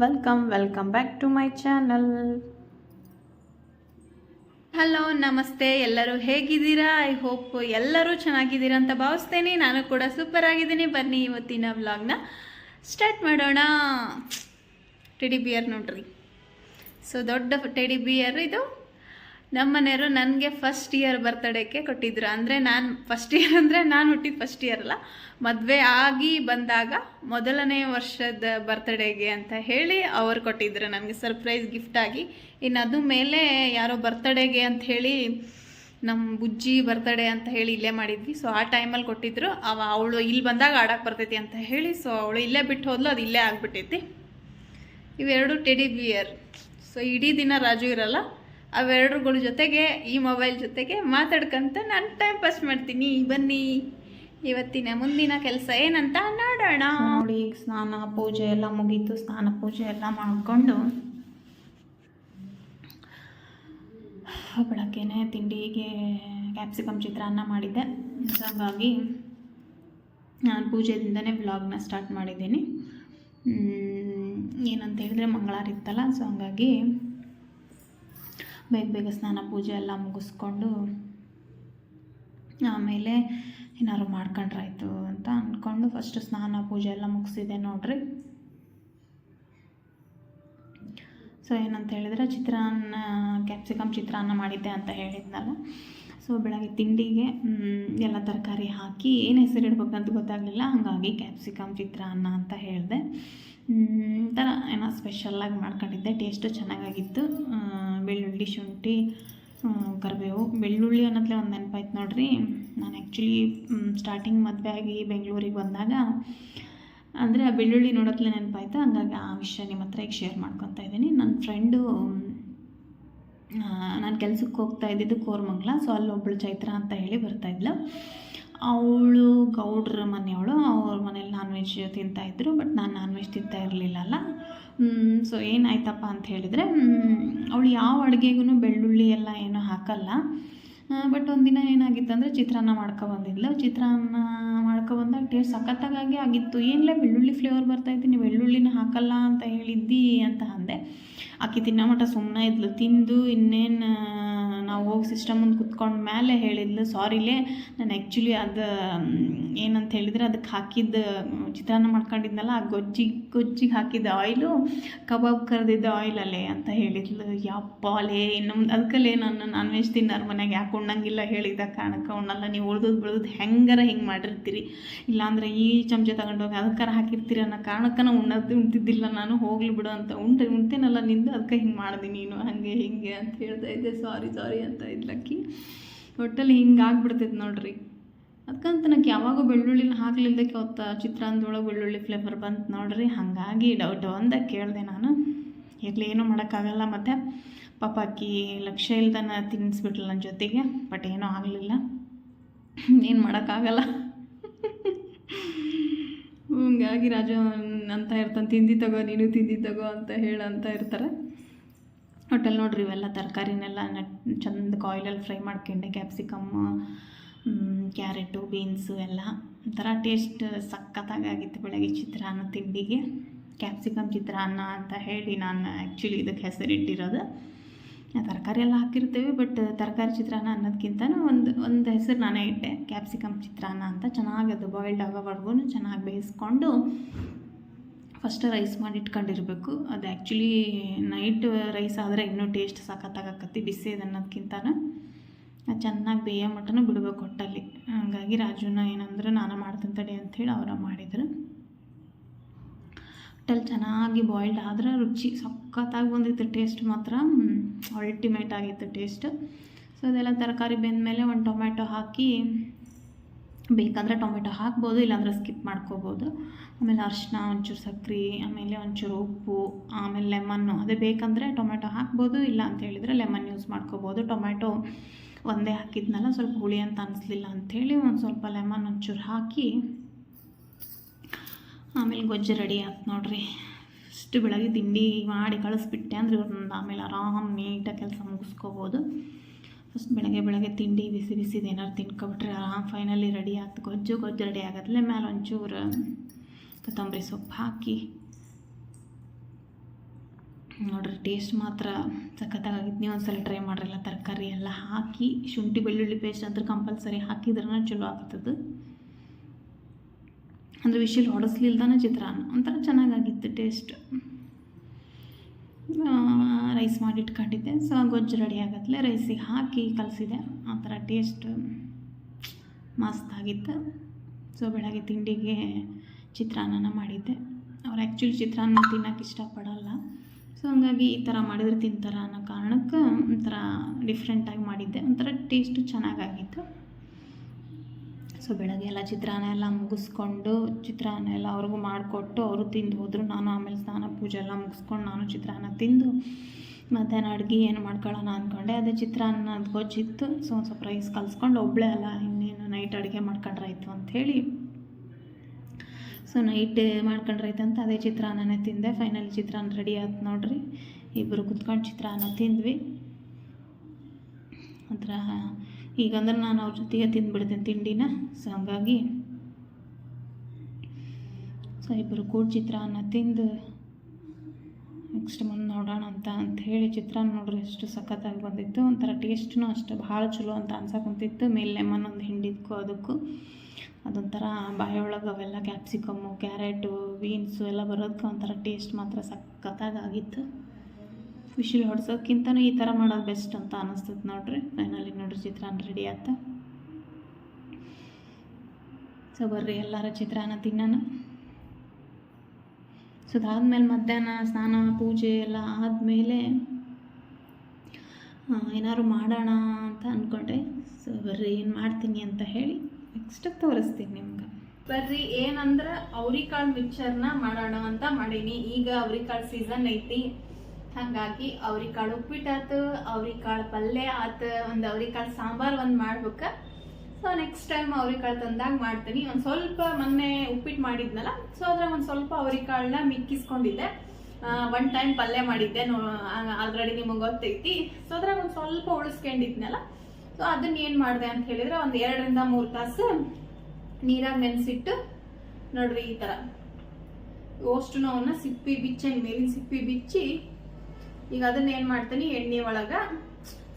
Welcome welcome back to my channel hello ನಮಸ್ತೆ. ಎಲ್ಲರೂ ಹೇಗಿದ್ದೀರಾ? ಐ ಹೋಪ್ ಎಲ್ಲರೂ ಚೆನ್ನಾಗಿದ್ದೀರಾ ಅಂತ ಭಾವಿಸ್ತೇನೆ. ನಾನು ಕೂಡ ಸೂಪರ್ ಆಗಿದ್ದೀನಿ. ಬನ್ನಿ ಇವತ್ತಿನ ವ್ಲಾಗ್ನ ಸ್ಟಾರ್ಟ್ ಮಾಡೋಣ. ಟೆಡಿ ಬಿಯರ್ ನೋಡ್ರಿ. ಸೊ ದೊಡ್ಡ ಟೆಡಿ ಬಿಯರ್ ಇದು. ನಮ್ಮ ಮನೆಯವರು ನನಗೆ ಫಸ್ಟ್ ಇಯರ್ ಬರ್ತಡೇಕ್ಕೆ ಕೊಟ್ಟಿದ್ರು. ಅಂದರೆ ನಾನು ಫಸ್ಟ್ ಇಯರ್ ಅಂದರೆ ನಾನು ಹುಟ್ಟಿದ ಫಸ್ಟ್ ಇಯರ್ ಅಲ್ಲ. ಮದುವೆ ಆಗಿ ಬಂದಾಗ ಮೊದಲನೇ ವರ್ಷದ ಬರ್ತಡೇಗೆ ಅಂತ ಹೇಳಿ ಅವರು ಕೊಟ್ಟಿದ್ರು ನನಗೆ ಸರ್ಪ್ರೈಸ್ ಗಿಫ್ಟಾಗಿ ಇನ್ನು ಅದು ಮೇಲೆ ಯಾರೋ ಬರ್ತಡೇಗೆ ಅಂತ ಹೇಳಿ ನಮ್ಮ ಬುಜ್ಜಿ ಬರ್ತಡೇ ಅಂತ ಹೇಳಿ ಇಲ್ಲೇ ಮಾಡಿದ್ವಿ. ಸೊ ಆ ಟೈಮಲ್ಲಿ ಕೊಟ್ಟಿದ್ರು. ಅವ, ಅವಳು ಇಲ್ಲಿ ಬಂದಾಗ ಆಡಕ್ಕೆ ಬರ್ತೈತಿ ಅಂತ ಹೇಳಿ ಸೊ ಅವಳು ಇಲ್ಲೇ ಬಿಟ್ಟು ಹೋದ್ಲು, ಅದು ಇಲ್ಲೇ ಆಗಿಬಿಟ್ಟೈತಿ. ಇವೆರಡು ಟೆಡಿ ಬಿಯರ್ ಸೊ ಇಡೀ ದಿನ ರಾಜು ಇರಲ್ಲ. ಅವೆರಡುಗಳ ಜೊತೆಗೆ ಈ ಮೊಬೈಲ್ ಜೊತೆಗೆ ಮಾತಾಡ್ಕೊಂತ ನಾನು ಟೈಮ್ ಪಾಸ್ ಮಾಡ್ತೀನಿ. ಬನ್ನಿ. ಇವತ್ತಿನ ಮುಂದಿನ ಕೆಲಸ ಏನಂತ ನೋಡೋಣ. ನೋಡಿ ಸ್ನಾನ, ಪೂಜೆ ಎಲ್ಲ ಮುಗೀತು. ಸ್ನಾನ, ಪೂಜೆ ಎಲ್ಲ ಮಾಡಿಕೊಂಡು ಬೆಳಗ್ಗೆನೆ ತಿಂಡಿಗೆ ಕ್ಯಾಪ್ಸಿಕಮ್ ಚಿತ್ರಾನ್ನ ಮಾಡಿದ್ದೆ. ಹಾಗಾಗಿ ನಾನು ಪೂಜೆದಿಂದನೇ ವ್ಲಾಗ್ನ ಸ್ಟಾರ್ಟ್ ಮಾಡಿದ್ದೀನಿ. ಏನಂತ ಹೇಳಿದ್ರೆ ಮಂಗಳಾರಿತ್ತಲ್ಲ ಸೊ ಹಂಗಾಗಿ ಬೇಗ ಬೇಗ ಸ್ನಾನ, ಪೂಜೆ ಎಲ್ಲ ಮುಗಿಸ್ಕೊಂಡು ಆಮೇಲೆ ಏನಾದ್ರು ಮಾಡ್ಕೊಂಡ್ರಾಯ್ತು ಅಂತ ಅಂದ್ಕೊಂಡು ಫಸ್ಟ್ ಸ್ನಾನ, ಪೂಜೆ ಎಲ್ಲ ಮುಗಿಸಿದೆ ನೋಡ್ರಿ. ಸೊ ಏನಂತ ಹೇಳಿದ್ರೆ ಚಿತ್ರಾನ್ನ ಕ್ಯಾಪ್ಸಿಕಮ್ ಚಿತ್ರಾನ್ನ ಮಾಡಿದ್ದೆ ಅಂತ ಹೇಳಿದ್ನಲ್ಲ. ಸೊ ಬೆಳಗ್ಗೆ ತಿಂಡಿಗೆ ಎಲ್ಲ ತರಕಾರಿ ಹಾಕಿ ಏನು ಹೆಸರಿಡ್ಬೇಕಂತ ಗೊತ್ತಾಗಲಿಲ್ಲ. ಹಾಗಾಗಿ ಕ್ಯಾಪ್ಸಿಕಮ್ ಚಿತ್ರಾನ್ನ ಅಂತ ಹೇಳಿದೆ. ಥರ ಏನೋ ಸ್ಪೆಷಲ್ಲಾಗಿ ಮಾಡ್ಕೊಂಡಿದ್ದೆ. ಟೇಸ್ಟು ಚೆನ್ನಾಗಾಗಿತ್ತು. ಬೆಳ್ಳುಳ್ಳಿ ಶುಂಠಿ ಕರಿಬೇವು. ಬೆಳ್ಳುಳ್ಳಿ ಅನ್ನೋತ್ಲೆ ಒಂದು ನೆನಪಾಯ್ತು ನೋಡ್ರಿ. ನಾನು ಆ್ಯಕ್ಚುಲಿ ಸ್ಟಾರ್ಟಿಂಗ್ ಮದುವೆ ಆಗಿ ಬೆಂಗಳೂರಿಗೆ ಬಂದಾಗ, ಅಂದರೆ ಆ ಬೆಳ್ಳುಳ್ಳಿ ನೋಡೋತ್ಲೆ ನೆನಪಾಯ್ತು. ಹಂಗಾಗಿ ಆ ವಿಷಯ ನಿಮ್ಮ ಹತ್ರ ಈಗ ಶೇರ್ ಮಾಡ್ಕೊತಾ ಇದ್ದೀನಿ. ನನ್ನ ಫ್ರೆಂಡು ನಾನು ಕೆಲಸಕ್ಕೆ ಹೋಗ್ತಾ ಇದ್ದಿದ್ದು ಕೋರ್ಮಂಗ್ಲ. ಸೊ ಅಲ್ಲಿ ಒಬ್ಬಳು ಚೈತ್ರ ಅಂತ ಹೇಳಿ ಬರ್ತಾಯಿದ್ಲು ಅವಳು ಗೌಡ್ರ ಮನೆಯವಳು. ಅವ್ರ ಮನೇಲಿ ನಾನ್ ವೆಜ್ ತಿಂತಾಯಿದ್ರು ಬಟ್ ನಾನು ನಾನ್ ವೆಜ್ ತಿಂತಾ ಇರಲಿಲ್ಲಲ್ಲ ಸೊ ಏನಾಯ್ತಪ್ಪ ಅಂತ ಹೇಳಿದರೆ ಅವಳು ಯಾವ ಅಡುಗೆಗೂ ಬೆಳ್ಳುಳ್ಳಿ ಎಲ್ಲ ಏನೂ ಹಾಕಲ್ಲ. ಬಟ್ ಒಂದಿನ ಏನಾಗಿತ್ತು ಅಂದರೆ ಚಿತ್ರಾನ್ನ ಮಾಡ್ಕೊಬಂದಿದ್ಲು ಚಿತ್ರಾನ್ನ ಮಾಡ್ಕೊಬಂದಾಗ ಟೇಸ್ಟ್ ಸಖತ್ತಾಗಿ ಆಗಿತ್ತು. ಏನಿಲ್ಲ ಬೆಳ್ಳುಳ್ಳಿ ಫ್ಲೇವರ್ ಬರ್ತಾಯಿತ್ತು ನೀವು ಬೆಳ್ಳುಳ್ಳಿನ ಹಾಕಲ್ಲ ಅಂತ ಹೇಳಿದ್ದಿ ಅಂತ ಅಂದೆ. ಆಕೆ ತಿನ್ನೋ ಮಟ್ಟ ಸುಮ್ಮನೆ ಇದ್ಲು. ತಿಂದು ಇನ್ನೇನು ನಾವು ಹೋಗಿ ಸಿಸ್ಟಮ್ ಮುಂದೆ ಕುತ್ಕೊಂಡ ಮೇಲೆ ಹೇಳಿದ್ಲು ಸಾರಿಲೇ ನಾನು ಆ್ಯಕ್ಚುಲಿ ಅದು ಏನಂತ ಹೇಳಿದರೆ ಅದಕ್ಕೆ ಹಾಕಿದ್ದ, ಚಿತ್ರಾನ್ನ ಮಾಡ್ಕೊಂಡಿದ್ನಲ್ಲ, ಆ ಗೊಜ್ಜಿಗೆ ಗೊಜ್ಜಿಗೆ ಹಾಕಿದ್ದ ಆಯಿಲು ಕಬಾಬ್ ಕರೆದಿದ್ದ ಆಯಿಲಲ್ಲೇ ಅಂತ ಹೇಳಿದ್ಲು. ಯಪ್ಪಾಲೇ ನಮ್ಮ ಅದಕ್ಕಲ್ಲೇ ನಾನು ನಾನ್ ವೆಜ್ ತಿನ್ನಾರ ಮನೆಗೆ ಯಾಕೆ ಉಣ್ಣಂಗಿಲ್ಲ ಹೇಳಿದ ಕಾರಣಕ್ಕೆ ಉಣ್ಣಲ್ಲ. ನೀವು ಉಳ್ದದ್ದು ಬೆಳ್ದದ್ದು ಹೆಂಗಾರ ಹಿಂಗೆ ಮಾಡಿರ್ತೀರಿ? ಇಲ್ಲಾಂದ್ರೆ ಈ ಚಮಚ ತಗೊಂಡೋಗಿ ಅದಕ್ಕಾರ ಹಾಕಿರ್ತೀರಿ ಅನ್ನೋ ಕಾರಣಕ್ಕೆ ನಾವು ಉಣ್ಣದ್ದು ಉಣ್ತಿದ್ದಿಲ್ಲ. ನಾನು ಹೋಗ್ಲಿ ಬಿಡು ಅಂತ ಉಂಟು, ಉಣ್ತೀನಲ್ಲ ನಿಂದು ಅದಕ್ಕೆ ಹಿಂಗೆ ಮಾಡಿದೆ ನೀನು, ಹಾಗೆ ಹಿಂಗೆ ಅಂತ ಹೇಳ್ತಾ ಇದ್ದೆ. ಸಾರಿ ಸಾರಿ ಅಂತ ಇದ್ಲಕ್ಕಿ. ಒಟ್ಟಲ್ಲಿ ಹಿಂಗೆ ಆಗ್ಬಿಡ್ತೈತೆ ನೋಡ್ರಿ. ಅದಕ್ಕಂತ ನನಗೆ ಯಾವಾಗೂ ಬೆಳ್ಳುಳ್ಳಿನ ಹಾಕ್ಲಿಲ್ದಕ್ಕೆ ಅವತ್ತ ಚಿತ್ರಾನ್ನದೊಳಗೆ ಬೆಳ್ಳುಳ್ಳಿ ಫ್ಲೇವರ್ ಬಂತು ನೋಡ್ರಿ. ಹಾಗಾಗಿ ಡೌಟ್ ಒಂದ ಕೇಳಿದೆ ನಾನು. ಇರಲಿ, ಏನೂ ಮಾಡೋಕ್ಕಾಗಲ್ಲ ಮತ್ತು. ಪಾಪ ಅಕ್ಕಿ ಲಕ್ಷ್ಯ ಇಲ್ದನ ತಿನ್ನಿಸ್ಬಿಟ್ಲು ನನ್ನ ಜೊತೆಗೆ ಬಟ್ ಏನೂ ಆಗಲಿಲ್ಲ. ಏನು ಮಾಡೋಕ್ಕಾಗಲ್ಲ. ಹಂಗಾಗಿ ರಾಜು ಅಂತ ಇರ್ತಾನೆ, ತಿಂದಿ ತಗೋ, ನೀನು ತಿಂದಿ ತಗೋ ಅಂತ ಹೇಳಂತ ಇರ್ತಾರೆ. ಹೋಟೆಲ್ ನೋಡ್ರಿ ಇವೆಲ್ಲ ತರಕಾರಿನೆಲ್ಲ ನಟ್ ಚಂದ ಕಾಯಿಲಲ್ಲಿ ಫ್ರೈ ಮಾಡ್ಕೊಂಡೆ ಕ್ಯಾಪ್ಸಿಕಮ್ ಕ್ಯಾರೆಟು ಬೀನ್ಸು ಎಲ್ಲ. ಒಂಥರ ಟೇಸ್ಟ್ ಸಖತ್ತಾಗಿತ್ತು ಬೆಳಗ್ಗೆ ಚಿತ್ರಾನ್ನ ತಿಂಡಿಗೆ. ಕ್ಯಾಪ್ಸಿಕಮ್ ಚಿತ್ರಾನ್ನ ಅಂತ ಹೇಳಿ ನಾನು ಆ್ಯಕ್ಚುಲಿ ಇದಕ್ಕೆ ಹೆಸರಿಟ್ಟಿರೋದು. ತರಕಾರಿ ಎಲ್ಲ ಹಾಕಿರ್ತೀವಿ ಬಟ್ ತರಕಾರಿ ಚಿತ್ರಾನ್ನ ಅನ್ನೋದಕ್ಕಿಂತ ಒಂದು ಒಂದು ಹೆಸರು ನಾನೇ ಇಟ್ಟೆ. ಕ್ಯಾಪ್ಸಿಕಮ್ ಚಿತ್ರಾನ್ನ ಅಂತ ಚೆನ್ನಾಗಿ ಅದು ಬಾಯ್ಲ್ಡ್ ಆಗೋವರೆಗೂ ಚೆನ್ನಾಗಿ ಬೇಯಿಸ್ಕೊಂಡು ಫಸ್ಟ್ ರೈಸ್ ಮಾಡಿ ಇಟ್ಕೊಂಡಿರ್ಬೇಕು. ಅದು ಆ್ಯಕ್ಚುಲಿ ನೈಟ್ ರೈಸ್ ಆದರೆ ಇನ್ನೂ ಟೇಸ್ಟ್ ಸಾಕತ್ತಾಗತ್ತಿ ಬಿಸಿ ಅನ್ನೋದಕ್ಕಿಂತ ಚೆನ್ನಾಗಿ ಬೇಯ ಮಟ್ಟನೂ ಬಿಡಬೇಕು ಒಟ್ಟಲ್ಲಿ ಹಾಗಾಗಿ ರಾಜುನ ಏನಂದ್ರೆ, ನಾನು ಮಾಡ್ತೀನಿ ತಡಿ ಅಂಥೇಳಿ ಅವರ ಮಾಡಿದರು. ಒಟ್ಟಲ್ಲಿ ಚೆನ್ನಾಗಿ ಬಾಯ್ಲ್ಡ್ ಆದ್ರೆ ರುಚಿ ಸಖತ್ತಾಗಿ ಬಂದಿತ್ತು ಟೇಸ್ಟ್ ಮಾತ್ರ. ಅಲ್ಟಿಮೇಟ್ ಆಗಿತ್ತು ಟೇಸ್ಟ್ ಸೊ ಅದೆಲ್ಲ ತರಕಾರಿ ಬೆಂದಮೇಲೆ ಒಂದು ಟೊಮೆಟೊ ಹಾಕಿ ಬೇಕಂದರೆ ಟೊಮೆಟೊ ಹಾಕ್ಬೋದು, ಇಲ್ಲಾಂದರೆ ಸ್ಕಿಪ್ ಮಾಡ್ಕೋಬೋದು. ಆಮೇಲೆ ಅರಿಶಿನ ಒಂಚೂರು ಸಕ್ಕರೆ ಆಮೇಲೆ ಒಂಚೂರು ಉಪ್ಪು, ಆಮೇಲೆ ಲೆಮನ್ನು ಅದೇ ಬೇಕಂದರೆ ಟೊಮೆಟೊ ಹಾಕ್ಬೋದು, ಇಲ್ಲ ಅಂತ ಹೇಳಿದರೆ ಲೆಮನ್ ಯೂಸ್ ಮಾಡ್ಕೋಬೋದು. ಟೊಮೆಟೊ ಒಂದೇ ಹಾಕಿದ್ನಲ್ಲ, ಸ್ವಲ್ಪ ಹುಳಿ ಅಂತ ಅನಿಸ್ಲಿಲ್ಲ ಅಂಥೇಳಿ ಒಂದು ಸ್ವಲ್ಪ ಲೆಮನ್ ಒಂಚೂರು ಹಾಕಿ, ಆಮೇಲೆ ಗೊಜ್ಜು ರೆಡಿ ಆಯ್ತು ನೋಡಿರಿ. ಇಷ್ಟು ಬೆಳಗ್ಗೆ ತಿಂಡಿ ಮಾಡಿ ಕಳಿಸ್ಬಿಟ್ಟೆ ಅಂದ್ರೆ ಇವ್ರನ್ನ ಆಮೇಲೆ ಆರಾಮ್ ನೀಟಾಗಿ ಕೆಲಸ ಮುಗಿಸ್ಕೋಬೋದು. ಫಸ್ಟ್ ಬೆಳಗ್ಗೆ ಬೆಳಗ್ಗೆ ತಿಂಡಿ ಬಿಸಿ ಬಿಸಿದು ಏನಾರು ತಿನ್ಕೊಬಿಟ್ರೆ ಆರಾಮ್ ಫೈನಲಿ ರೆಡಿ ಆಗ್ತದೆ ಗೊಜ್ಜು ಗೊಜ್ಜು ರೆಡಿ ಆಗತ್ತಲೆ ಮೇಲೆ ಒಂಚೂರು ಕೊತ್ತಂಬರಿ ಸೊಪ್ಪು ಹಾಕಿ. ನೋಡ್ರಿ ಟೇಸ್ಟ್ ಮಾತ್ರ ಸಖತ್ತಾಗಿತ್ತು ನೀವು ಒಂದ್ಸಲ ಟ್ರೈ ಮಾಡ್ರಲ್ಲ, ತರಕಾರಿ ಎಲ್ಲ ಹಾಕಿ, ಶುಂಠಿ ಬೆಳ್ಳುಳ್ಳಿ ಪೇಸ್ಟ್ ಅಂದ್ರೆ ಕಂಪಲ್ಸರಿ ಹಾಕಿದ್ರೆ ಚಲೋ ಆಗ್ತದೆ. ಅಂದರೆ ವಿಶಿಲ್ ಹೊಡೆಸ್ಲಿಲ್ದಾನೆ ಚಿತ್ರಾನ್ನ. ಒಂಥರ ಚೆನ್ನಾಗಾಗಿತ್ತು ಟೇಸ್ಟ್ ರೈಸ್ ಮಾಡಿ ಇಟ್ಕೊಂಡಿದ್ದೆ. ಸೊ ಗೊಜ್ಜು ರೆಡಿ ಆಗತ್ತಲೆ ರೈಸಿಗೆ ಹಾಕಿ ಕಲಸಿದೆ. ಆ ಥರ ಟೇಸ್ಟ್ ಮಸ್ತಾಗಿತ್ತು ಸೊ ಬೆಳಗ್ಗೆ ತಿಂಡಿಗೆ ಚಿತ್ರಾನ್ನನ ಮಾಡಿದ್ದೆ. ಅವ್ರು ಆ್ಯಕ್ಚುಲಿ ಚಿತ್ರಾನ್ನ ತಿನ್ನೋಕೆ ಇಷ್ಟಪಡಲ್ಲ. ಸೊ ಹಂಗಾಗಿ ಈ ಥರ ಮಾಡಿದ್ರೆ ತಿಂತಾರ ಅನ್ನೋ ಕಾರಣಕ್ಕೆ ಒಂಥರ ಡಿಫ್ರೆಂಟಾಗಿ ಮಾಡಿದ್ದೆ. ಒಂಥರ ಟೇಸ್ಟು ಚೆನ್ನಾಗಾಗಿತ್ತು. ಸೊ ಬೆಳಗ್ಗೆ ಎಲ್ಲ ಚಿತ್ರಾನ್ನ ಎಲ್ಲ ಮುಗಿಸ್ಕೊಂಡು ಚಿತ್ರಾನ್ನ ಎಲ್ಲ ಅವ್ರಿಗೂ ಮಾಡಿಕೊಟ್ಟು ಅವರು ತಿಂದು ಹೋದರು. ನಾನು ಆಮೇಲೆ ಸ್ನಾನ, ಪೂಜೆ ಎಲ್ಲ ಮುಗಿಸ್ಕೊಂಡು ನಾನು ಚಿತ್ರಾನ್ನ ತಿಂದು ಮಧ್ಯಾಹ್ನ ಅಡುಗೆ ಏನು ಮಾಡ್ಕೊಳ್ಳೋಣ ಅಂದ್ಕೊಂಡೆ. ಅದೇ ಚಿತ್ರಾನ್ನ ಗೊಜ್ಜಿತ್ತು. ಸೊ ಒಂದು ಸ್ವಲ್ಪ ರೈಸ್ ಕಲಿಸ್ಕೊಂಡು ಒಬ್ಬಳೇ ಅಲ್ಲ, ಇನ್ನೇನು ನೈಟ್ ಅಡುಗೆ ಮಾಡ್ಕೊಂಡ್ರಾಯ್ತು ಅಂಥೇಳಿ ಸೊ ನೈಟ್ ಮಾಡ್ಕೊಂಡ್ರಾಯ್ತು ಅಂತ ಅದೇ ಚಿತ್ರಾನ್ನನೇ ತಿಂದೆ. ಫೈನಲ್ ಚಿತ್ರಾನ್ನ ರೆಡಿ ಆಯ್ತು ನೋಡ್ರಿ. ಇಬ್ಬರು ಕುತ್ಕೊಂಡು ಚಿತ್ರಾನ್ನ ತಿಂದ್ವಿ. ಒಂಥರ ಈಗಂದ್ರೆ ನಾನು ಅವ್ರ ಜೊತೆಗೆ ತಿಂದ್ಬಿಡ್ತೀನಿ ತಿಂಡಿನ. ಸೊ ಹಂಗಾಗಿ ಸೊ ಇಬ್ಬರು ಕೂಡ ಚಿತ್ರಾನ್ನ ತಿಂದು ನೆಕ್ಸ್ಟ್ ಮುಂದೆ ನೋಡೋಣ ಅಂತ ಅಂತ ಹೇಳಿ ಚಿತ್ರಾನ್ನ ನೋಡ್ರಿ ಎಷ್ಟು ಸಖತ್ತಾಗಿ ಬಂದಿತ್ತು. ಒಂಥರ ಟೇಸ್ಟ್ನೂ ಅಷ್ಟು ಭಾಳ ಚಲೋ ಅಂತ ಅನ್ಸಕ್ಕಂತಿತ್ತು ಮೇಲೆ ಲೆಮನ್ ಒಂದು ಹಿಂಡಿದ್ಕು ಅದಕ್ಕೂ. ಅದೊಂಥರ ಬಾಯೊಳಗೆ ಅವೆಲ್ಲ ಕ್ಯಾಪ್ಸಿಕಮ್ಮು ಕ್ಯಾರೆಟು ಬೀನ್ಸು ಎಲ್ಲ ಬರೋದಕ್ಕೆ ಒಂಥರ ಟೇಸ್ಟ್ ಮಾತ್ರ ಸಖತ್ತಾಗಿತ್ತು ವಿಶಿಲ್ ಹೊಡ್ಸೋಕ್ಕಿಂತನೂ ಈ ಥರ ಮಾಡೋದು ಬೆಸ್ಟ್ ಅಂತ ಅನಿಸ್ತದೆ ನೋಡ್ರಿ. ಫೈನಲಿ ನೋಡ್ರಿ, ಚಿತ್ರಾನ್ನ ರೆಡಿ ಆತ. ಸೊ ಬರ್ರಿ ಎಲ್ಲರ ಚಿತ್ರಾನ್ನ ತಿನ್ನೋಣ. ಸೊ ಅದಾದ್ಮೇಲೆ ಮಧ್ಯಾಹ್ನ ಸ್ನಾನ, ಪೂಜೆ ಎಲ್ಲ ಆದಮೇಲೆ ಏನಾದ್ರು ಮಾಡೋಣ ಅಂತ ಅಂದ್ಕೊಂಡೆ ಸೊ ಬರ್ರಿ ಏನು ಮಾಡ್ತೀನಿ ಅಂತ ಹೇಳಿ ನೆಕ್ಸ್ಟ್ ತೋರಿಸ್ತೀನಿ ನಿಮ್ಗೆ. ಬರ್ರಿ, ಏನಂದ್ರೆ ಅವ್ರಿಕಾಳು ಮಿಕ್ಸರ್ನ ಮಾಡೋಣ ಅಂತ ಮಾಡೀನಿ. ಈಗ ಅವ್ರಿಕಾಳು ಸೀಸನ್ ಐತಿ. ಹಾಗಾಗಿ ಅವ್ರಿಕಾಳು ಉಪ್ಪಿಟ್ಟು ಆತು ಅವ್ರಿಕಾಳು ಪಲ್ಯ ಆತು, ಒಂದು ಅವ್ರಿಕಾಳು ಸಾಂಬಾರು ಒಂದು ಮಾಡ್ಬೇಕ. ಸೊ ನೆಕ್ಸ್ಟ್ ಟೈಮ್ ಅವ್ರಿಕಾಳು ತಂದಾಗ ಮಾಡ್ತೀನಿ. ಒಂದು ಸ್ವಲ್ಪ ಮೊನ್ನೆ ಉಪ್ಪಿಟ್ಟು ಮಾಡಿದ್ನಲ್ಲ ಸೊ ಅದ್ರಾಗ ಒಂದು ಸ್ವಲ್ಪ ಅವ್ರಿಕಾಳನ್ನ ಮಿಕ್ಕಿಸ್ಕೊಂಡಿದ್ದೆ. ಒನ್ ಟೈಮ್ ಪಲ್ಯ ಮಾಡಿದ್ದೆ ಆಲ್ರೆಡಿ ನಿಮಗೆ ಗೊತ್ತೈತಿ. ಸೊ ಅದ್ರಾಗ ಒಂದು ಸ್ವಲ್ಪ ಉಳಿಸ್ಕೊಂಡಿದ್ನಲ್ಲ ಸೊ ಅದನ್ನ ಏನು ಮಾಡಿದೆ ಅಂತ ಹೇಳಿದ್ರೆ ಒಂದು ಎರಡರಿಂದ ಮೂರು ತಾಸು ನೀರಾಗ ನೆನೆಸಿಟ್ಟು, ನೋಡ್ರಿ ಈ ಥರ ಅಷ್ಟು ಅವನ್ನ ಸಿಪ್ಪಿ ಬಿಚ್ಚಿ ಮೇಲಿನ ಸಿಪ್ಪಿ ಬಿಚ್ಚಿ ಈಗ ಅದನ್ನ ಏನು ಮಾಡ್ತೀನಿ, ಎಣ್ಣೆ ಒಳಗೆ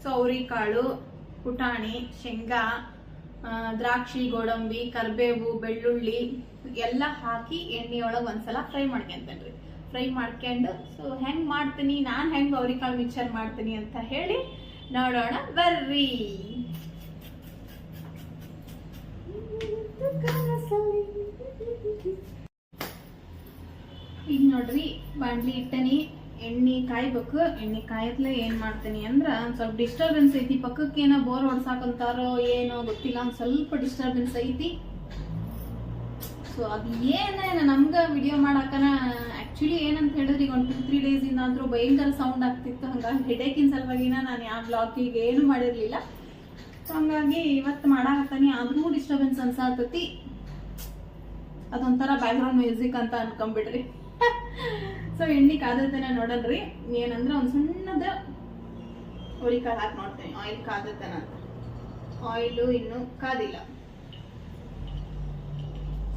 ಸೌರಿಕಾಳು ಕಾಳು ಪುಟಾಣಿ, ಶೇಂಗಾ ದ್ರಾಕ್ಷಿ, ಗೋಡಂಬಿ, ಕರ್ಬೇವು, ಬೆಳ್ಳುಳ್ಳಿ ಎಲ್ಲ ಹಾಕಿ ಎಣ್ಣೆ ಒಳಗೆ ಒಂದ್ಸಲ ಫ್ರೈ ಮಾಡ್ಕೊಂತೇನ್ರಿ. ಫ್ರೈ ಮಾಡ್ಕೊಂಡು, ಸೊ ಹೆಂಗ್ ಮಾಡ್ತೀನಿ, ನಾನು ಹೆಂಗ್ ಅವ್ರಿಕಾಳು ಮಿಕ್ಸರ್ ಮಾಡ್ತೀನಿ ಅಂತ ಹೇಳಿ ನೋಡೋಣ, ಬರ್ರಿ. ಈಗ ನೋಡ್ರಿ ಬಾಂಡ್ಲಿ ಇಟ್ಟನಿ. ಎಣ್ಣೆ ಕಾಯ್ಬೇಕು, ಎಣ್ಣೆ ಕಾಯತ್ಲೆ ಏನ್ ಮಾಡ್ತೀನಿ ಅಂದ್ರ ಸ್ವಲ್ಪ ಡಿಸ್ಟರ್ಬೆನ್ಸ್ ಐತಿ ಪಕ್ಕಕ್ಕೆ ಏನೋ ಬೋರ್ ಹೊಡ್ಸಾಕಂತಾರೋ ಏನೋ ಗೊತ್ತಿಲ್ಲ, ಒಂದ್ ಸ್ವಲ್ಪ ಡಿಸ್ಟರ್ಬೆನ್ಸ್ ಐತಿ. ಸೊ ಅದು ಏನೇನ ನಮ್ಗ ವಿಡಿಯೋ ಮಾಡಾಕನ ಆಕ್ಚುಲಿ ಏನಂತ ಹೇಳಿದ್ರೆ ಈಗ ಒಂದು ಟೂ ತ್ರೀ ಡೇಸ್ ಇಂದಾದ್ರೂ ಭಯಂಕರ ಸೌಂಡ್ ಆಗ್ತಿತ್ತು. ಹಂಗಾಗಿ ಹೆಡೇಕಿನ ಸಲುವಾಗಿನ ನಾನು ಯಾವ ಬ್ಲಾಗಿಗೆ ಏನು ಮಾಡಿರ್ಲಿಲ್ಲ. ಹಂಗಾಗಿ ಇವತ್ತು ಮಾಡಾಕತ್ತಾನಿ, ಆದ್ರೂ ಡಿಸ್ಟರ್ಬೆನ್ಸ್ ಅನ್ಸಾತತಿ. ಅದೊಂಥರ ಬ್ಯಾಕ್ಗ್ರೌಂಡ್ ಮ್ಯೂಸಿಕ್ ಅಂತ ಅನ್ಕೊಂಬಿಡ್ರಿ ಸೊ ಎಣ್ಣೆ ಕಾದತನ ನೋಡಲ್ರಿ. ಏನಂದ್ರೆ ಒಂದ್ ಸಣ್ಣದ ಹುಳಿಕಾಳು ಹಾಕಿ ನೋಡ್ತೇನೆ. ಆಯಿಲ್ ಕಾದತನ ಅಂತ ಆಯಿಲು ಇನ್ನು ಕಾದಿಲ್ಲ.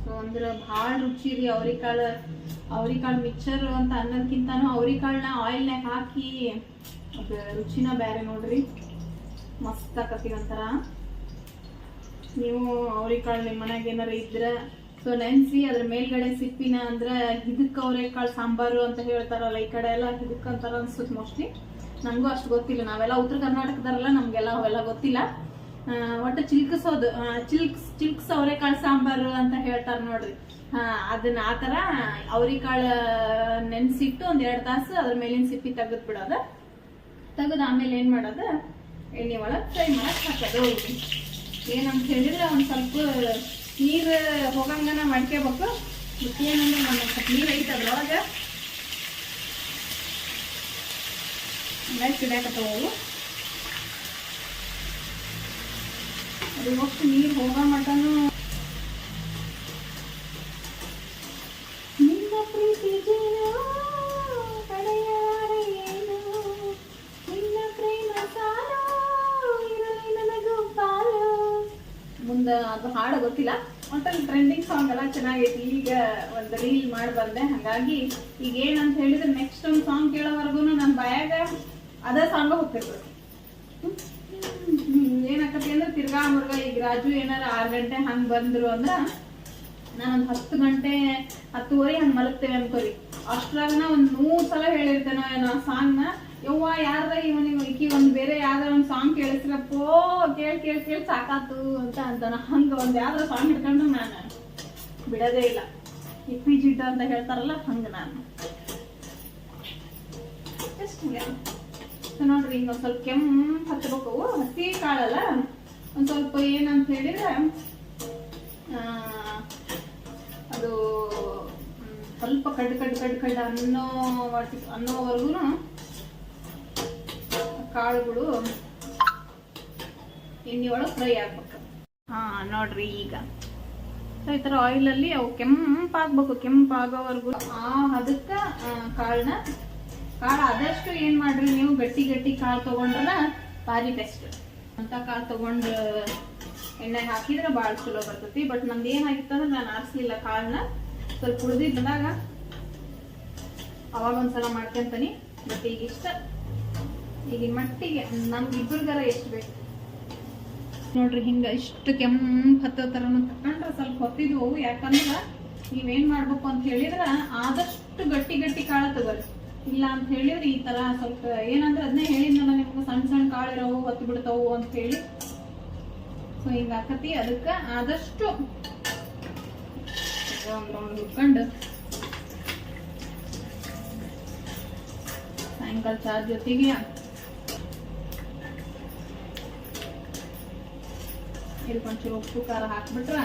ಸೊ ಅಂದ್ರೆ ಭಾಳ ರುಚಿ ರೀ ಅವ್ರಿಕಾಳು ಅವ್ರಿಕಾಳು ಮಿಕ್ಸರ್ ಅಂತ ಅನ್ನೋದ್ಕಿಂತಾನು ಅವ್ರಿಕಾಳನ್ನ ಆಯಿಲ್ನಾಗ ಹಾಕಿ ಅದು ರುಚಿನ ಬೇರೆ ನೋಡ್ರಿ. ಮಸ್ತ್ ಆಕತಿ ಒಂಥರ. ನೀವು ಅವ್ರಿಕಾಳು ನಿಮ್ಮ ಮನ್ಯಾಗ ಏನಾರ ಇದ್ರೆ ಸೊ ನೆನ್ಸಿ ಅದ್ರ ಮೇಲ್ಗಡೆ ಸಿಪ್ಪಿನ ಅಂದ್ರೆ ಹಿದಕ್ ಅವರೆಕಾಳು ಸಾಂಬಾರು ಅಂತ ಹೇಳ್ತಾರಲ್ಲ, ಈ ಕಡೆ ಎಲ್ಲ ಹಿದಕ್ ಅಂತಾರ ಅನ್ಸುತ್ತೆ ಮೋಸ್ಟ್ಲಿ ನನಗೂ ಅಷ್ಟು ಗೊತ್ತಿಲ್ಲ. ನಾವೆಲ್ಲ ಉತ್ತರ ಕರ್ನಾಟಕದಾರಲ್ಲ ನಮ್ಗೆಲ್ಲ ಅವೆಲ್ಲ ಗೊತ್ತಿಲ್ಲ. ಒಟ್ಟು ಚಿಲ್ಕಸೋದು ಚಿಲ್ಕ್ಸ್ ಚಿಲ್ಕ್ಸ್ ಅವರೆಕಾಳು ಸಾಂಬಾರು ಅಂತ ಹೇಳ್ತಾರೆ ನೋಡ್ರಿ. ಹಾ ಅದನ್ನ ಆ ಥರ ಅವ್ರಿಕಾಳು ನೆನ್ಸಿಟ್ಟು ಒಂದ್ ಎರಡು ತಾಸು ಅದ್ರ ಮೇಲಿನ ಸಿಪ್ಪಿ ತೆಗೆದು ಬಿಡೋದು. ತೆಗೆದು ಆಮೇಲೆ ಏನ್ ಮಾಡೋದು? ಎಣ್ಣೆ ಒಳಗೆ ಫ್ರೈ ಮಾಡಕ್ ಹಾಕೋದು. ಏನಂತ ಹೇಳಿದ್ರೆ ಒಂದ್ ಸ್ವಲ್ಪ ನೀರು ಹೋಗಂಗನ ಮಾಡ್ಕೋಬೇಕು ಏನಂದ್ರೆ ನಮ್ಮ ಸ್ವಲ್ಪ ನೀರು ಐತೆ ಅದ್ರೊಳಗೆ. ಹಂಗಾಗಿ ಸಿಡಾಕತ್ತವು ಅದು ಒಟ್ಟು ನೀರು ಹೋಗೋ ಮಟನು ಅದು ಹಾಡು ಗೊತ್ತಿಲ್ಲ. ಒಟ್ಟಲ್ಲಿ ಟ್ರೆಂಡಿಂಗ್ ಸಾಂಗ್ ಎಲ್ಲ ಚೆನ್ನಾಗೈತಿ. ಈಗ ಒಂದು ರೀಲ್ ಮಾಡಿ ಬಂದೆ. ಹಾಗಾಗಿ ಈಗ ಏನಂತ ಹೇಳಿದ್ರೆ ನೆಕ್ಸ್ಟ್ ಒಂದು ಸಾಂಗ್ ಕೇಳೋವರೆಗೂ ಅದೇ ಸಾಂಗ ಹೋಗ್ತಿರ್ತದೆ. ಏನಾಕತಿ ಅಂದ್ರೆ ತಿರ್ಗಾ ಮುರ್ಗ ಈಗ ರಾಜು ಏನಾರ ಆರು ಗಂಟೆ ಹಂಗ್ ಬಂದ್ರು ಅಂದ್ರ ಒಂದು ಹತ್ತು ಗಂಟೆ, ಹತ್ತುವರೆ ಹಂಗ್ ಮಲಗ್ತೇವೆ ಅನ್ಕೋರಿ. ಅಷ್ಟ್ರಾಗನ ಒಂದು ಮೂರು ಸಲ ಹೇಳಿರ್ತೇನೆ ಸಾಂಗ್ ಸಾಂಗ್ನ ಯವ್ವ, ಯಾರ್ದ ಇವನಿಗೆ ಈಕಿ ಒಂದು ಬೇರೆ ಯಾವ್ದಾರ ಒಂದು ಸಾಂಗ್ ಕೇಳಿಸ್ರಪ್ಪೋ ಕೇಳ್ ಕೇಳ್ ಕೇಳ್, ಸಾಕಾತು ಅಂತ ಅಂತಾನ. ಹಂಗ ಒಂದ್ ಯಾವ್ದಾರ ಸಾಂಗ್ ಹಿಡ್ಕೊಂಡು ನಾನು ಬಿಡೋದೇ ಇಲ್ಲ. ಇಪ್ಪಿ ಜಿಡ್ಡ ಅಂತ ಹೇಳ್ತಾರಲ್ಲ, ಹಂಗ ನಾನು. ಎಷ್ಟು ನೋಡ್ರಿ ಈಗ ಒಂದ್ ಸ್ವಲ್ಪ ಕೆಂಪ್ ಹತ್ಬೇಕು. ಹಸಿ ಕಾಳಲ್ಲ? ಒಂದ್ ಸ್ವಲ್ಪ ಏನಂತ ಹೇಳಿದ್ರೆ ಅದು ಸ್ವಲ್ಪ ಕಡ್ ಕಡ್ ಕಡ್ ಕಡ್ ಅನ್ನೋ ಅನ್ನೋವರೆಗೂ ಕಾಳುಗಳು ಎಣ್ಣೆ ಒಳಗೆ ಫ್ರೈ ಆಗ್ಬೇಕು. ಹಾ ನೋಡ್ರಿ ಈಗ. ಸೊ ಈ ಆಯಿಲ್ ಆಯಿಲಲ್ಲಿ ಅವು ಕೆಂಪಾಗ್ಬೇಕು ಕೆಂಪಾಗೋವರೆಗೂ. ಆ ಅದಕ್ಕೆ ಕಾಳನ್ನ ಕಾಳು ಆದಷ್ಟು ಏನ್ ಮಾಡ್ರಿ ನೀವು ಗಟ್ಟಿ ಗಟ್ಟಿ ಕಾಳು ತಗೊಂಡ್ರ ಭಾರಿ ಬೆಸ್ಟ್ ಅಂತ ಕಾಳು ತಗೊಂಡು ಎಣ್ಣೆ ಹಾಕಿದ್ರ ಭಾಳ ಚಲೋ ಬರ್ತತಿ. ಬಟ್ ನಂದು ಏನಾಗಿತ್ತಂದ್ರೆ ನಾನು ಆರಿಸ್ಲಿಲ್ಲ ಕಾಳನ್ನ ಸ್ವಲ್ಪ ಉಳಿದಿದ್ದಾಗ ಅವಾಗ ಒಂದ್ಸಲ ಮಾಡ್ಕೊಂತೀನಿ. ಬಟ್ ಈಗ ಇಷ್ಟ. ಈಗಿನ ಮಟ್ಟಿಗೆ ನಮ್ಗೆ ಇಬ್ಬರಿಗಾರ ಎಷ್ಟು ಬೇಕು. ನೋಡ್ರಿ ಹಿಂಗ ಇಷ್ಟು ಕೆಂಪ್ ಹತ್ತೋ ಥರನು ತಕೊಂಡ್ರೆ ಸ್ವಲ್ಪ ಹೊತ್ತಿದ್ವು ಯಾಕಂದ್ರ ನೀವೇನ್ ಮಾಡ್ಬೇಕು ಅಂತ ಹೇಳಿದ್ರ ಆದಷ್ಟು ಗಟ್ಟಿ ಗಟ್ಟಿ ಕಾಳ ತಗೋರಿ. ಇಲ್ಲ ಅಂತ ಹೇಳಿದ್ರೆ ಈ ತರ ಸ್ವಲ್ಪ ಏನಂದ್ರೆ ಅದನ್ನೇ ಹೇಳಿದ್ನಲ್ಲ ನಿಮ್ಗೆ ಸಣ್ಣ ಸಣ್ಣ ಕಾಳು ಇರೋವು ಹೊತ್ತು ಬಿಡ್ತಾವು ಅಂತ ಹೇಳಿ. ಸೊ ಹಿಂಗ ಆಕತಿ. ಅದಕ್ಕ ಆದಷ್ಟು ಒಂದ್ ಸಾಯಂಕಾಲ ಚಾ ಜೊತೆಗೆ ಇದಕ್ಕೊಂಚೂರು ಉಪ್ಪು, ಖಾರ ಹಾಕ್ಬಿಟ್ರ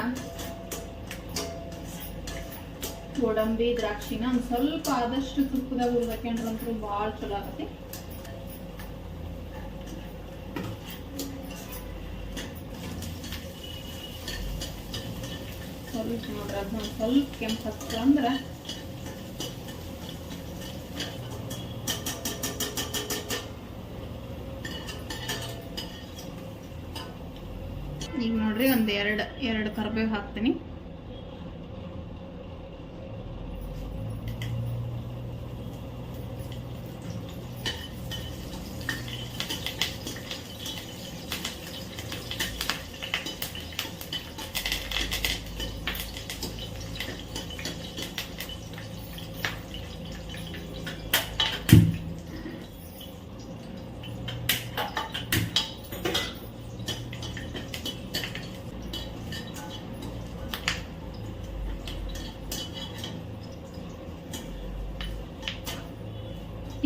ಗೋಡಂಬಿ ದ್ರಾಕ್ಷಿನ ಒಂದ್ ಸ್ವಲ್ಪ ಆದಷ್ಟು ತುಪ್ಪದಾಗ ಹುರ್ದಕೊಂಡ್ರೆ ಅಂತೂ ಭಾಳ ಚಲೋ ಆಗತ್ತೆ. ಸ್ವಲ್ಪ ನೋಡ್ರಿ ಅದನ್ನ ಸ್ವಲ್ಪ ಕೆಂಪು ಹಚ್ಚ ಅಂದ್ರೆ ಈಗ ನೋಡ್ರಿ ಒಂದ್ ಎರಡು ಕರ್ಬೇವು ಹಾಕ್ತೀನಿ.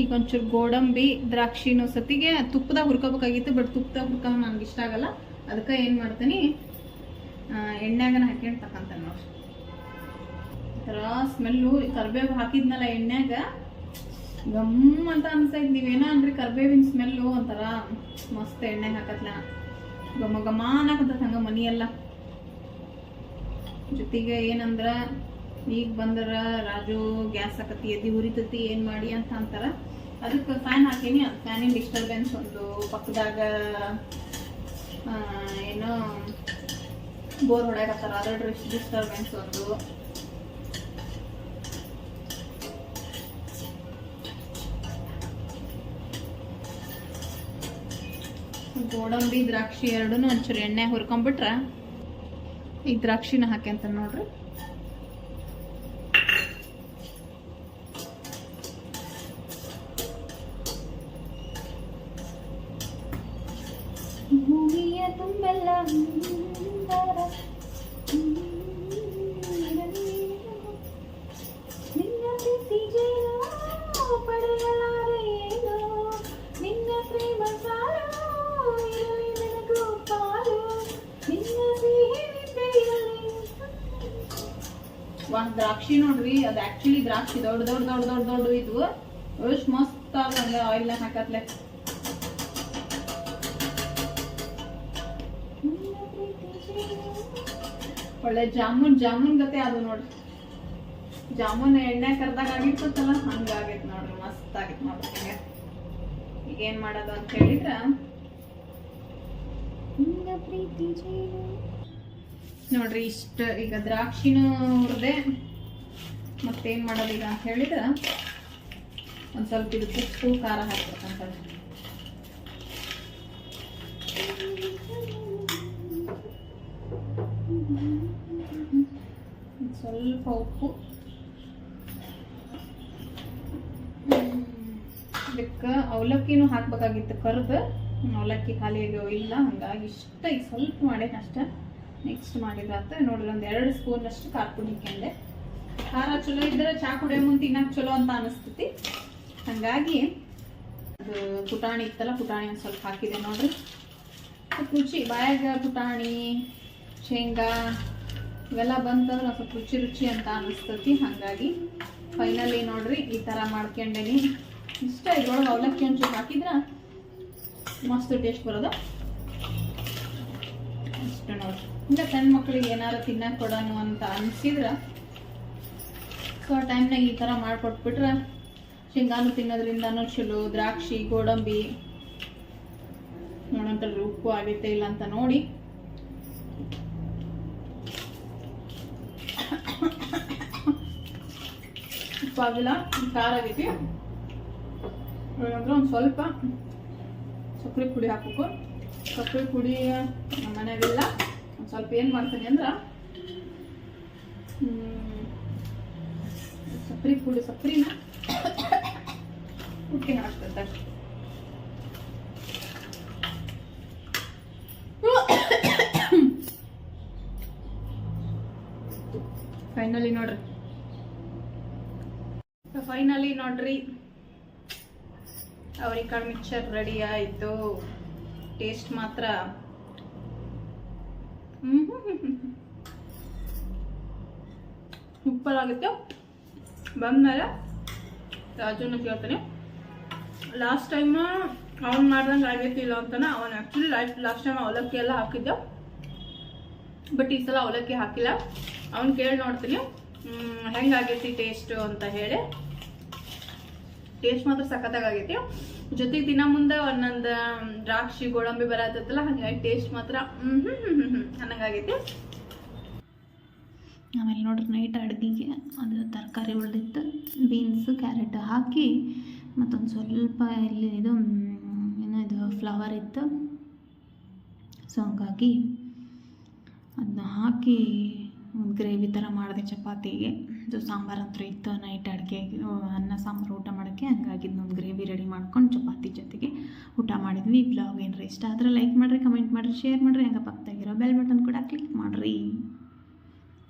ಈಗ ಒಂಚೂರು ಗೋಡಂಬಿ ದ್ರಾಕ್ಷಿನೂ ಸತಿಗೆ ತುಪ್ಪದಾಗ ಹುರ್ಕೋಬೇಕಾಗಿತ್ತು ಬಟ್ ತುಪ್ಪದಾಗ ಹುರ್ಕೋ ನಂಗೆ ಇಷ್ಟ ಆಗಲ್ಲ. ಅದಕ್ಕೆ ಏನು ಮಾಡ್ತೀನಿ? ಎಣ್ಣೆಗನ ಹಾಕೊಂಡು ತಕೊಂತೇನೆ ನೋಡ್ರಿ ಈ ಥರ ಸ್ಮೆಲ್ಲು ಕರ್ಬೇವು ಹಾಕಿದ್ನಲ್ಲ ಎಣ್ಣೆಗ. ಗಮ್ ಅಂತ ಅನ್ಸೈತಿ ನೀವೇನ ಅಂದ್ರಿ ಕರ್ಬೇವಿನ ಸ್ಮೆಲ್ಲು ಒಂಥರ. ಮಸ್ತ್ ಎಣ್ಣೆ ಹಾಕತ್ಲ. ಗಮ ಗಮಾನ ಅನ್ನಕತ್ತದ ಹಂಗ ಮನಿಯೆಲ್ಲ. ಜೊತೆಗೆ ಏನಂದ್ರ, ಈಗ ಬಂದ್ರ ರಾಜು, ಗ್ಯಾಸ್ ಹಾಕತಿ ಎದಿ ಉರಿತತಿ, ಏನ್ ಮಾಡಿ ಅಂತ ಅಂತಾರ. ಅದಕ್ಕೆ ಫ್ಯಾನ್ ಹಾಕೀನಿ. ಅದು ಫ್ಯಾನಿನ ಡಿಸ್ಟರ್ಬೆನ್ಸ್ ಒಂದು ಪಕ್ಕದಾಗ ಏನೋ ಬೋರ್ ಹೊಡ್ಯಾಕತ್ತಾರ. ಅದ್ರ ಡಿಸ್ಟರ್ಬೆನ್ಸ್ ಒಂದು ಗೋಡಂಬಿ, ದ್ರಾಕ್ಷಿ ಎರಡೂ ಒಂಚೂರು ಎಣ್ಣೆ ಹುರ್ಕೊಂಬಿಟ್ರೆ. ಈ ದ್ರಾಕ್ಷಿನ ಹಾಕ್ಯಂತ ನೋಡ್ರಿ. ಒಂದ್ ದ್ರಾಕ್ಷಿ ನೋಡ್ರಿ, ಅದು ಆಕ್ಚುಲಿ ದ್ರಾಕ್ಷಿ ದೊಡ್ಡ ದೊಡ್ಡ ದೊಡ್ಡ ದೊಡ್ಡ ದೊಡ್ಡ ಎಷ್ಟು ಮಸ್ತ್ ಆಗ ಆಯಿಲ್ ಹಾಕತ್ಲೆ. ಒಳ್ಳೆ ಜಾಮೂನ್ ಜಾಮೂನ್ ಗತೆ ಅದು ನೋಡ್ರಿ ಜಾಮೂನ್ ಎಣ್ಣೆ ಕರ್ದಾಗ ಆಗಿರ್ತಲ್ಲ ಹಂಗಾಗೈತ್ ನೋಡ್ರಿ ಮಸ್ತ್ ಆಗೈತ್ ನೋಡ್ರಿ ಹಂಗೆ. ಈಗ ಏನ್ ಮಾಡೋದು ಅಂತ ಹೇಳಿದ್ರ? ನೋಡ್ರಿ ಇಷ್ಟ ಈಗ ದ್ರಾಕ್ಷಿನೂ ಹುರ್ದೆ ಮತ್ತೇನ್ ಮಾಡೋದು ಈಗ ಅಂತ ಹೇಳಿದ್ರ? ಒಂದ್ ಸ್ವಲ್ಪ ಇದು ಉಪ್ಪು ಖಾರ ಹಾಕ್ಬೇಕಂತ. ಸ್ವಲ್ಪ ಉಪ್ಪು. ಇದಕ್ಕೆ ಅವಲಕ್ಕಿನೂ ಹಾಕ್ಬೇಕಾಗಿತ್ತು, ಕರ್ದು. ಅವಲಕ್ಕಿ ಖಾಲಿ ಆಗ್ಯಾವ ಇಲ್ಲ, ಹಂಗಾಗಿ ಇಷ್ಟ ಈಗ ಸ್ವಲ್ಪ ಮಾಡೇನಿ ಅಷ್ಟೇ. ನೆಕ್ಸ್ಟ್ ಮಾಡಿದ್ರಾತ ನೋಡ್ರಿ ಒಂದು ಎರಡು ಸ್ಪೂನ್ ಅಷ್ಟು ಖಾರ ಪುಡಿ ಖಾರ ಚಲೋ ಇದ್ರೆ ಚಾ ಕುಡಿಯೋ ಮುಂದೆ ತಿನ್ನಕ್ಕೆ ಚಲೋ ಅಂತ ಅನಿಸ್ತೈತಿ. ಹಂಗಾಗಿ ಅದು ಪುಟಾಣಿ ಇತ್ತಲ್ಲ, ಪುಟಾಣಿ ಒಂದು ಸ್ವಲ್ಪ ಹಾಕಿದೆ ನೋಡ್ರಿ. ರುಚಿ ಬಾಯಾಗ ಪುಟಾಣಿ, ಶೇಂಗಾ ಇವೆಲ್ಲ ಬಂತಂದ್ರೆ ಸ್ವಲ್ಪ ರುಚಿ ರುಚಿ ಅಂತ ಅನಿಸ್ತತಿ. ಹಾಗಾಗಿ ಫೈನಲಿ ನೋಡ್ರಿ, ಈ ಥರ ಮಾಡ್ಕೊಂಡೇನಿ. ಇಷ್ಟ ಇದ್ರೊಳಗೆ ಅವಲಕ್ಕಿ ಒಂಚೂರು ಹಾಕಿದ್ರೆ ಮಸ್ತ್ ಟೇಸ್ಟ್ ಬರೋದು. ಇಷ್ಟ ನೋಡ್ರಿ. ఇంకా ಸಣ್ಣ ಮಕ್ಕಳಿಗೆ ಏನಾರು ತಿನ್ನಕ್ಕೆ ಕೊಡೋಣ ಅಂತ ಅನಿಸಿದ್ರೆ ಸೊ, ಆ ಟೈಮ್ನಾಗ ಈ ಥರ ಮಾಡಿಕೊಟ್ಬಿಟ್ರೆ ಶೇಂಗಾನು ತಿನ್ನೋದ್ರಿಂದನೂ ಚಲೋ, ದ್ರಾಕ್ಷಿ, ಗೋಡಂಬಿ ನೋಡೋಂಥ ಉಪ್ಪು ಆಗೈತೆ ಇಲ್ಲ ಅಂತ ನೋಡಿ ಉಪ್ಪು ಆಗಿಲ್ಲ ಖಾರ ಆಗೈತಿ ಒಂದು ಸ್ವಲ್ಪ ಸಕ್ಕರೆ ಪುಡಿ ಹಾಕಬೇಕು. ಸಕ್ಕರೆ ಪುಡಿ ನಮ್ಮ ಮನೆಯಾಗೆಲ್ಲ ಒಂದು ಸ್ವಲ್ಪ ಏನು ಮಾಡ್ತೀನಿ ಅಂದ್ರೆ ಸಕ್ಕರೆ ಪುಡಿ, ಸಕ್ಕರೆನ ಕುಟ್ಟಿ ಹಾಕ್ತೈತೆ ಫೈನಲಿ ನೋಡ್ರಿ. ಫೈನಲಿ ನೋಡ್ರಿ. ಅವ್ರಿಕಾಳು ಮಿಕ್ಚರ್ ರೆಡಿ ಆಯ್ತು. ಟೇಸ್ಟ್ ಮಾತ್ರ. ಸೂಪರ್ ಆಗಿತ್ತು. ಬಂದ್ಮೇಲೆ ರಾಜುನ ಕೇಳ್ತಾನೆ. ಲಾಸ್ಟ್ ಟೈಮ್ ಅವನ್ ಮಾಡ್ದಂಗೆ ಆಗೈತಿಲ್ಲ ಅಂತಾನೆ ಅವನು ಆಕ್ಚುಲಿ ಲಾಸ್ಟ್ ಟೈಮ್ ಅವಲಕ್ಕಿ ಎಲ್ಲ ಹಾಕಿದ್ದ. ಬಟ್ ಈ ಸಲ ಅವಲಕ್ಕಿ ಹಾಕಿಲ್ಲ. ಅವ್ನು ಕೇಳಿ ನೋಡ್ತೀನಿ. ಹೆಂಗಾಗೈತಿ ಟೇಸ್ಟ್ ಅಂತ ಹೇಳಿ. ಟೇಸ್ಟ್ ಮಾತ್ರ ಸಖತ್ತಾಗೈತಿ ಜೊತೆಗೆ ದಿನ ಮುಂದೆ ಒಂದೊಂದು ದ್ರಾಕ್ಷಿ, ಗೋಡಂಬಿ ಬರತ್ತಲ್ಲ ಹಂಗಾಗಿ ಟೇಸ್ಟ್ ಮಾತ್ರ ಅನ್ನಂಗಾಗೈತಿ. ಆಮೇಲೆ ನೋಡ್ರಿ ನೈಟ್ ಅಡುಗೆಗೆ ಅದು ತರಕಾರಿ ಉಳಿದಿತ್ತು ಬೀನ್ಸು ಕ್ಯಾರೆಟ್ ಹಾಕಿ, ಮತ್ತೊಂದು ಸ್ವಲ್ಪ ಇಲ್ಲಿ ಇದು ಏನೋ ಇದು ಫ್ಲವರ್ ಇತ್ತು. ಸೊ ಹಂಗಾಗಿ ಅದನ್ನ ಹಾಕಿ ಒಂದು ಗ್ರೇವಿ ಥರ ಮಾಡಿದೆ ಚಪಾತಿಗೆ. ಇದು ಸಾಂಬಾರು ಅಂತೂ ಇತ್ತು ನೈಟ್ ಅಡುಗೆ ಅನ್ನ, ಸಾಂಬಾರು, ಊಟ ಮಾಡೋಕ್ಕೆ. ಹಂಗಾಗಿ ಇದನ್ನೊಂದು ಗ್ರೇವಿ ರೆಡಿ ಮಾಡ್ಕೊಂಡು ಚಪಾತಿ ಜೊತೆಗೆ ಊಟ ಮಾಡಿದ್ವಿ. ಬ್ಲಾಗ್ ಏನಾರ ಇಷ್ಟ ಆದರೆ ಲೈಕ್ ಮಾಡಿರಿ ಕಮೆಂಟ್ ಮಾಡಿರಿ ಶೇರ್ ಮಾಡಿರಿ. ಹಂಗೆ ಪಕ್ಕದಾಗಿರೋ ಬೆಲ್ ಬಟನ್ ಕೂಡ ಕ್ಲಿಕ್ ಮಾಡಿರಿ.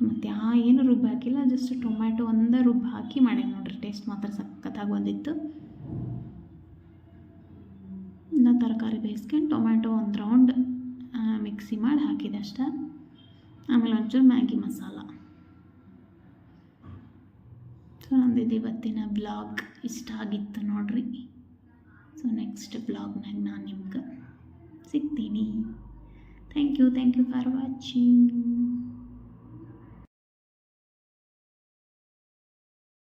ಮತ್ತು ಯಾ ಏನು ರುಬ್ಬ ಹಾಕಿಲ್ಲ ಜಸ್ಟ್ ಟೊಮ್ಯಾಟೊ ಒಂದು ರುಬ್ಬ ಹಾಕಿ ಮಾಡಿ ನೋಡಿರಿ. ಟೇಸ್ಟ್ ಮಾತ್ರ ಸಖತ್ತಾಗಿ ಬಂದಿತ್ತು. ಇನ್ನು ತರಕಾರಿ ಬೇಯಿಸ್ಕೊಂಡು ಟೊಮ್ಯಾಟೊ ಒಂದು ರೌಂಡ್ ಮಿಕ್ಸಿ ಮಾಡಿ ಹಾಕಿದೆ ಅಷ್ಟೇ. ಆಮೇಲೆ ಒಂಚೂರು ಮ್ಯಾಗಿ ಮಸಾಲ. ಸೊ ನಂದಿದ್ದು ಇವತ್ತಿನ ಬ್ಲಾಗ್ ಇಷ್ಟ ಆಗಿತ್ತು ನೋಡ್ರಿ. ಸೊ ನೆಕ್ಸ್ಟ್ ಬ್ಲಾಗ್ನಾಗ ನಾನು ನಿಮ್ಗೆ ಸಿಗ್ತೀನಿ. Thank you thank you for watching